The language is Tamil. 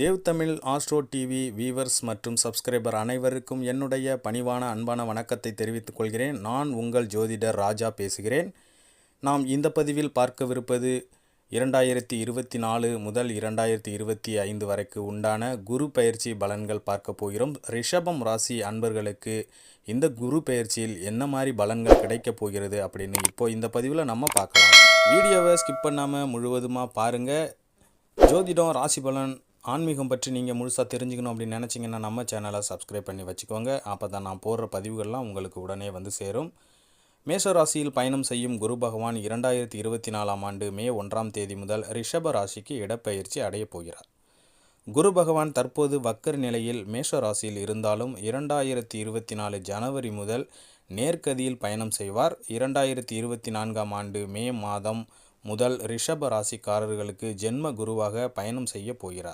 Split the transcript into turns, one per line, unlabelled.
Dev Tamil Astro TV viewers மற்றும் சப்ஸ்கிரைபர் அனைவருக்கும் என்னுடைய பணிவான அன்பான வணக்கத்தை தெரிவித்துக் கொள்கிறேன். நான் உங்கள் ஜோதிடர் ராஜா பேசுகிறேன். நாம் இந்த பதிவில் பார்க்கவிருப்பது இரண்டாயிரத்தி இருபத்தி நாலு முதல் இரண்டாயிரத்தி இருபத்தி ஐந்து வரைக்கு உண்டான குரு பயிற்சி பலன்கள் பார்க்க போகிறோம். ரிஷபம் ராசி அன்பர்களுக்கு இந்த குரு பயிற்சியில் என்ன மாதிரி பலன்கள் கிடைக்கப் போகிறது அப்படின்னு இப்போ இந்த பதிவில் நம்ம பார்க்கலாம். வீடியோவை ஸ்கிப் பண்ணாமல் முழுவதுமாக பாருங்கள் ஜோதிடம் ராசி பலன் ஆன்மீகம் பற்றி நீங்கள் முழுசாக தெரிஞ்சுக்கணும் அப்படின்னு நினச்சிங்கன்னா நம்ம சேனலை சப்ஸ்கிரைப் பண்ணி வச்சுக்கோங்க. அப்போ தான் நான் போடுற பதிவுகள்லாம் உங்களுக்கு உடனே வந்து சேரும். மேஷ ராசியில் பயணம் செய்யும் குரு பகவான் இரண்டாயிரத்தி இருபத்தி நாலாம் ஆண்டு மே ஒன்றாம் தேதி முதல் ரிஷப ராசிக்கு இடப்பெயர்ச்சி அடையப் போகிறார். குரு பகவான் தற்போது வக்கர் நிலையில் மேஷ ராசியில் இருந்தாலும் இரண்டாயிரத்தி இருபத்தி நாலு ஜனவரி முதல் நேர்கதியில் பயணம் செய்வார். இரண்டாயிரத்தி இருபத்தி நான்காம் ஆண்டு மே மாதம் முதல் ரிஷப ராசிக்காரர்களுக்கு ஜென்ம குருவாக பயணம் செய்ய போகிறார்.